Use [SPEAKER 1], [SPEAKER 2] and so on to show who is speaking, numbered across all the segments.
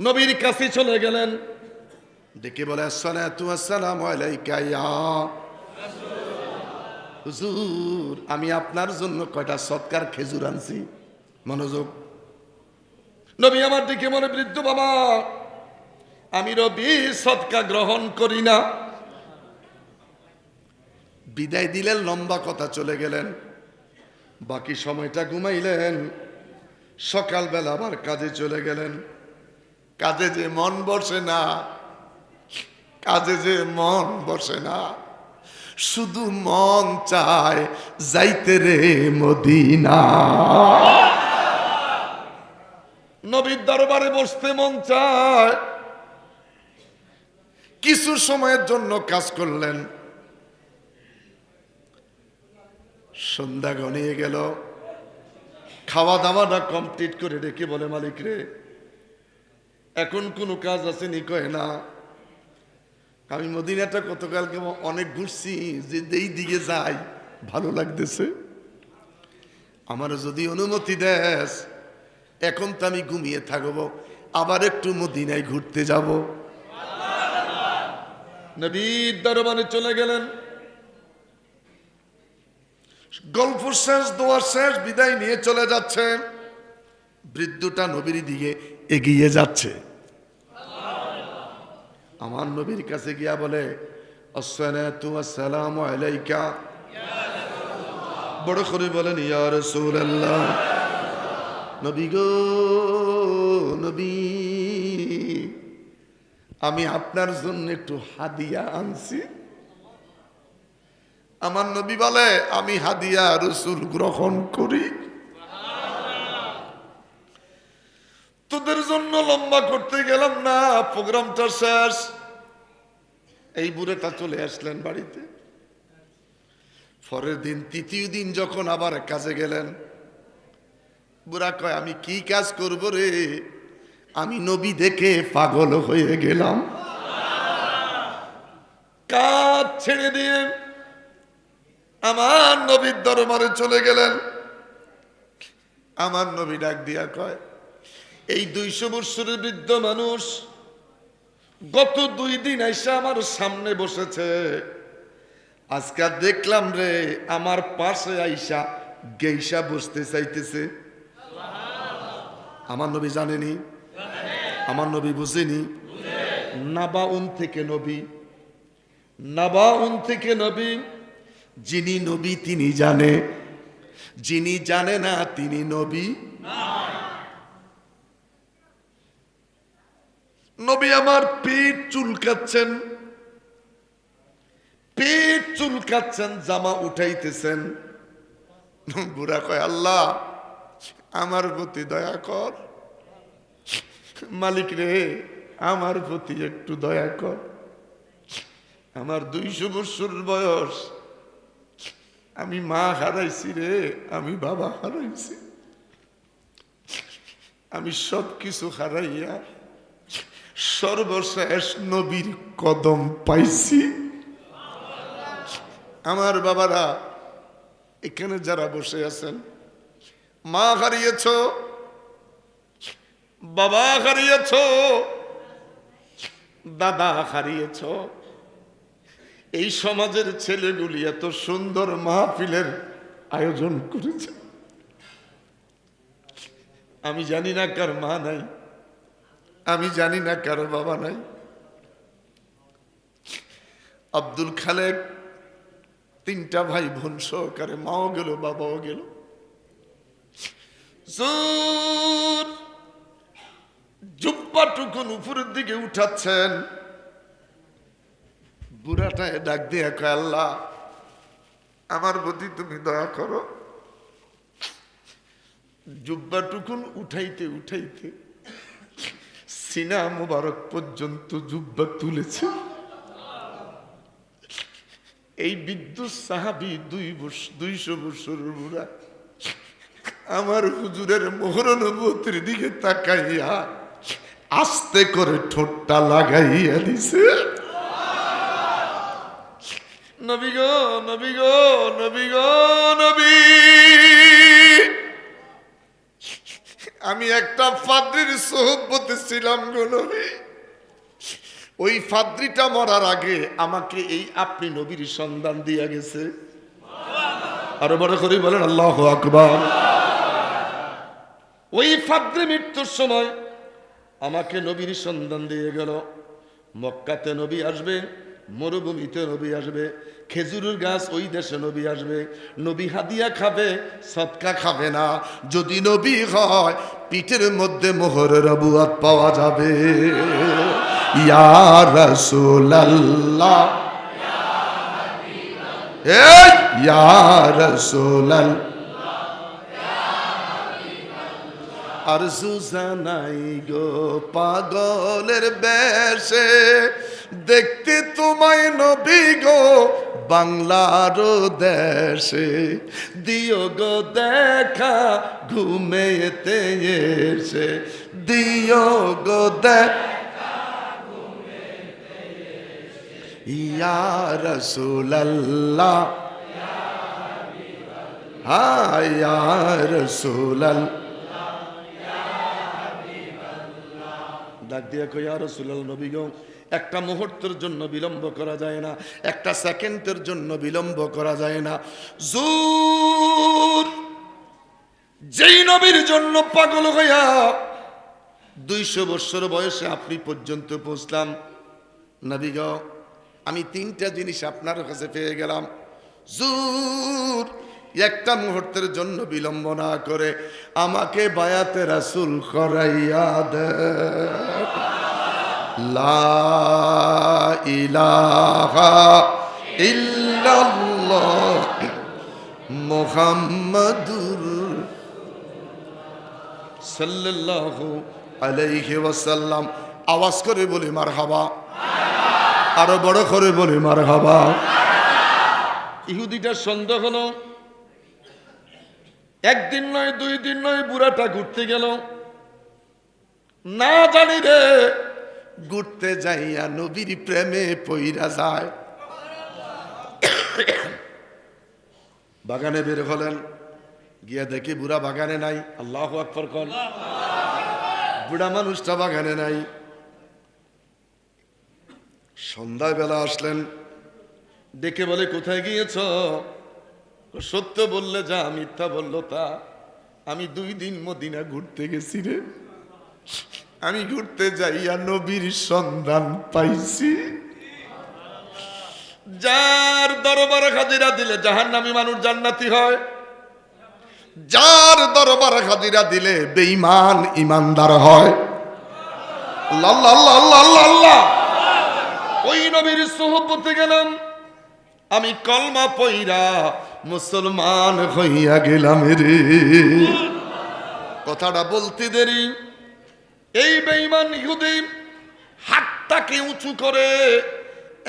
[SPEAKER 1] নবীর কাছে চলে গেলেন। ডেকে বলে ইয়া হুজুর আমি আপনার জন্য কয়টা সৎকার খেজুর আনছি। মনোযোগ। নবী আমার দিকে মনে বৃদ্ধ বাবা আমি রবি সৎকা গ্রহণ করি না। বিদায় দিলেন লম্বা কথা চলে গেলেন। বাকি সময়টা ঘুমাইলেন। সকালবেলা আবার কাজে চলে গেলেন। কাজে যে মন বসে না, কাজে যে মন বসে না, শুধু মন চায় যাইতে রে মদিনা। নবীর দরবারে বসতে মন চায়। কিছু সময়ের জন্য কাজ করলেন। সন্ধ্যা গনিয়ে গেল। খাওয়া দাওয়াটা কমপ্লিট করে রেখে বলে, মালিক রে এখন কোনো কাজ আছে নি? কয় না। আমি মদিনাটা গতকালকে অনেক ঘুরছি, যে এই দিকে যাই, ভালো লাগতেছে। আমার যদি অনুমতি দেস, এখন তো আমি ঘুমিয়ে থাকব, আবার একটু মদিনায় ঘুরতে যাব। নবীর দরবারে চলে গেলেন। গল্প শেষ, দোয়া শেষ, বিদায় নিয়ে চলে যাচ্ছে বৃদ্ধটা নবীর দিকে এগিয়ে যাচ্ছে। আমার নবীর কাছে গিয়া বলে আলাইকা। বড় করে বলেন নবী গো, নবী, আমি আপনার জন্য একটু হাদিয়া আনছি। আমার নবী বলে, আমি হাদিয়া রসুল গ্রহণ করি। তোদের জন্য লম্বা করতে গেলাম না, প্রোগ্রামটা শেষ। এই বুড়েটা চলে আসলেন বাড়িতে। পরের দিন, তৃতীয় দিন যখন আবার কাজে গেলেন, বুড়া কয়, আমি কি কাজ করব রে? আমি নবী দেখে পাগল হয়ে গেলাম। কাজ ছেড়ে দিয়ে আমার নবীর দরবারে চলে গেলেন। আমার নবী ডাক দিয়া কয় এই দুইশো বৎসরের বৃদ্ধ মানুষ গত দুই দিন আইসা আমার সামনে বসেছে। আজকে দেখলাম রে, আমার পাশে আইসা গেইসা বসতে চাইতেছে। আমার নবী জানেনি? আমার নবী বুঝেনি? নাবাউন থেকে নবী। নাবাউন থেকে নবী। যিনি নবী, তিনি জানে। যিনি জানে না, তিনি নবী। নবী আমার পেট চুলকাচ্ছেন। পেট চুলকাচ্ছেন, জামা উঠাইতেছেন। বুড়া কয়, আল্লাহ, আমার প্রতি দয়া কর। মালিক রে, আমার প্রতি একটু দয়া কর। আমার দুইশো বছর বয়স। আমি মা হারাইছি রে, আমি বাবা হারাইছি। আমি সব কিছু হারাইয়া সর্বশেষ নবীর কদম পাইছি। আমার বাবারা, এখানে যারা বসে আছেন, মা হারিয়েছ, বাবা হারিয়েছ, দাদা হারিয়েছ। এই সমাজের ছেলেগুলি এত সুন্দর মাহফিলের আয়োজন করেছে। আমি জানি না কার মা নাই। আমি জানি না কারও বাবা নাই। আব্দুল খালেক তিনটা ভাই বোন সহকারে মাও গেল, বাবাও গেল। জোর জুব্বাটুকুন উপরের দিকে উঠাচ্ছেন। বুড়াটায় ডাক দিয়ে কয়, আল্লাহ, আমার প্রতি তুমি দয়া করো। জুব্বাটুকুন উঠাইতে উঠাইতে সিনা মুবারক পর্যন্ত জুব্বা তুলেছে। এই বিদ্যুৎ সাহাবি দুই দুইশো বছর বুড়া। আমার হুজুরের মোহরানুভূতির দিকে তাকাইয়া আস্তে করে ঠোঁটটা লাগাইয়া দিছে। নবী গো নবী গো নবী গো, নবী। আমি একটা ফাদ্রির সোহবতে ছিলাম গো ওই ফাদ্রিটা মরার আগে আমাকে এই আপনি নবীর সন্ধান দিয়া গেছে। আরও বড় করে বলেন, আল্লাহ আকবার। ওই ফাদ্রি মৃত্যুর সময় আমাকে নবীর সন্ধান দিয়ে গেল। মক্কাতে নবী আসবে, মরুভূমিতে নবী আসবে। খেজুরের গাছ ওই দেশে নবী আসবে, নবী হাদিয়া খাবে, সৎকা খাবে না। যদি নবী হয়, পিঠের মধ্যে মোহরের বুয়াত পাওয়া যাবে। আর সুজানাই গো পাগলের বেশে দেখতে তোমায় নবী গো, বাংলার দেশে। দিও গো দেখা, ঘুমেতে এসে। দিও গো দেখা ইয়া রসুল্লাহ হ্যাঁ ইয়া ডাক দিয়ে কইয়া রসুলাল নবী গো। একটা মুহূর্তের জন্য বিলম্ব করা যায় না, একটা সেকেন্ডের জন্য বিলম্ব করা যায় না। জোর! যেই নবীর জন্য পাগল হইয়া দুইশো বৎসর বয়সে আপনি পর্যন্ত পৌঁছলাম, নবী আমি তিনটা জিনিস আপনার কাছে পেয়ে গেলাম। জোর! একটা মুহূর্তের জন্য বিলম্ব না করে আমাকে বায়াতে রাসুল করাইয়া আওয়াজ করে বলি মারহাবা। আরও বড় করে বলি মারহাবা। ইহুদিটার সন্দেহ হলো, একদিন নয়, দুই দিন নয়, বুড়াটা ঘুরতে গেল। না জানি রে ঘুরতে যাইয়া নবীর প্রেমে পইরা যায়। বাগানে বের হলেন, গিয়া দেখি বুড়া বাগানে নাই। আল্লাহ বুড়া মানুষটা বাগানে নাই। সন্ধ্যাবেলা আসলেন, ডেকে বলে, কোথায় গিয়েছ? সত্য বললে যা, মিথ্যা বলল তা। আমি দুই দিন মদিনা ঘুরতে গেছি রে। আমি ঘুরতে যাইয়া নবীর সন্ধান পাইছি। যার দরবার হাজিরা দিলে জাহান নামী মানুষ জান্নাতি হয়। যার দরবার হাজিরা দিলে বেঈমান ইমানদার হয়। ওই নবীর সোহবতে গেলাম। আমি কলমা পইরা মুসলমান হইয়া গেলাম রে। কথাটা বলতে দেরি। এই বেঈমান ইহুদি হাতটাকে উঁচু করে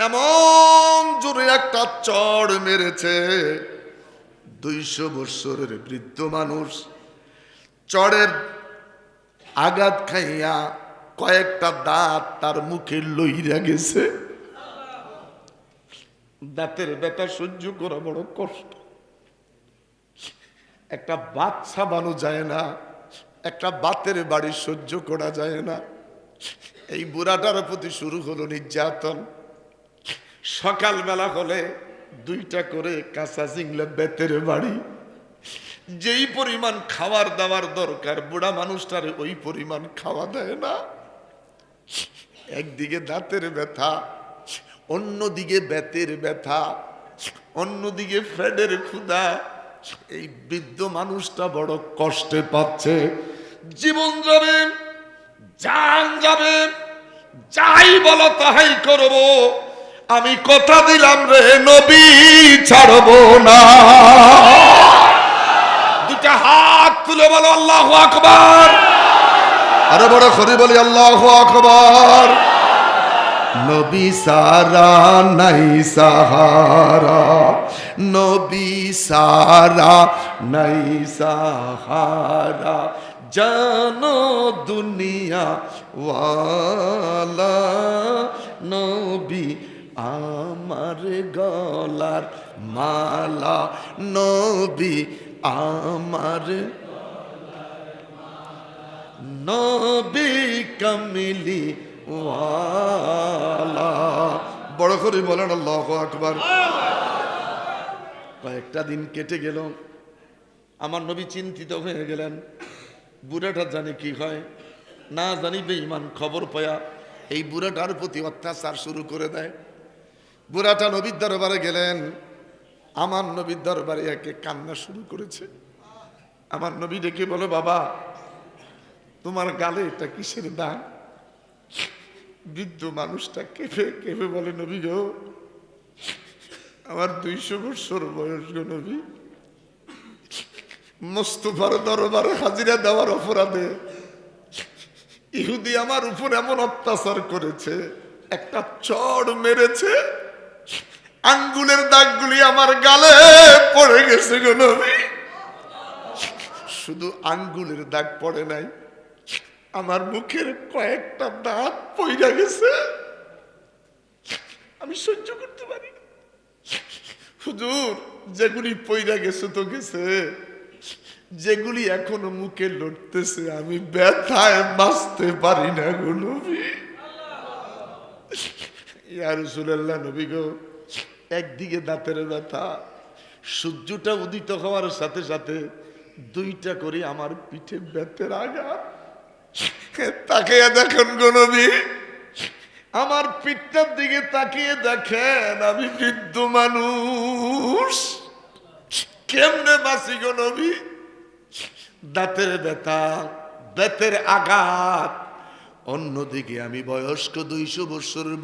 [SPEAKER 1] এমন জোরে একটা চড় মেরেছে। দুইশো বৎসরের বৃদ্ধ মানুষ চড়ের আঘাত খাইয়া কয়েকটা দাঁত তার মুখে লইরা গেছে। দাঁতের ব্যথা সহ্য করা বড় কষ্ট। একটা বাচ্চা বানো যায় না। একটা বাতের বাড়ি সহ্য করা যায় না। এই বুড়াটার প্রতি শুরু হলো নির্যাতন। সকালবেলা হলে দুইটা করে কাঁচা জিংলে বেতের বাড়ি। যেই পরিমাণ খাবার দাবার দরকার, বুড়া মানুষটার ওই পরিমাণ খাওয়া দেয় না। একদিকে দাঁতের ব্যথা, অন্যদিকে বেতের ব্যথা, অন্যদিকে ফ্যাডের ক্ষুধা। এই বৃদ্ধ মানুষটা বড় কষ্টে পাচ্ছে। জীবন যাবে, জান যাবে, যাই বলো তাহাই করব। আমি কথা দিলাম রে নবী, ছাড়বো না। দুটা হাত তুলে বলো আল্লাহ আকবার। আরও বড় করে বলি, আল্লাহ আকবার। নবী সারা নাই সাহারা। নবী সারা নাই সাহারা। জানো দুনিয়া ওয়ালা। নবী আমার গলার মালা। নবী আমার নবী কামিলি বড় করে বলেন, আল্লাহ আকবার। কয়েকটা দিন কেটে গেল। আমার নবী চিন্তিত হয়ে গেলেন। বুড়াটা জানি কি হয়? না জানি বেঈমান খবর পায়া এই বুড়াটার প্রতি অত্যাচার শুরু করে দেয়। বুড়াটা নবীর দরবারে গেলেন। আমার নবীর দরবারে একে কান্না শুরু করেছে। আমার নবী ডেকে বলো, বাবা, তোমার গালে এটা কিসের দাগ? বৃদ্ধ মানুষটা কেঁপে কেঁপে বলে, নবী গো, আমার দুইশো বছর বয়স গো নবী। মোস্তফার দরবারে হাজিরা দেওয়ার অপরাধে ইহুদি আমার উপর এমন অত্যাচার করেছে, একটা চড় মেরেছে, আঙ্গুলের দাগগুলি আমার গালে পড়ে গেছে গো নবী। শুধু আঙ্গুলের দাগ পড়ে নাই আমার মুখের কয়েকটা দাঁত পইরা গেছে। আমি সহ্য করতে পারি। হুজুর, যেগুলি পইরা গেছে তো গেছে। যেগুলি এখনও মুখে লড়তেছে আমি ব্যথায় বাঁচতে পারি না গো নবী। ইয়া রাসূলুল্লাহ নবী গো, একদিকে দাঁতের ব্যথা, সূর্যটা উদিত হওয়ার সাথে সাথে দুইটা করে আমার পিঠে ব্যথের আঘাত। তাকিয়ে দেখেন কোন আমার পিঠটার দিকে তাকিয়ে দেখেন, আমি বৃদ্ধ মানুষ। কেমনে বাঁচি গো নবী? দাঁতের ব্যথা বেতের আঘাত। অন্যদিকে আমি বয়স্ক দুইশো বৎসরের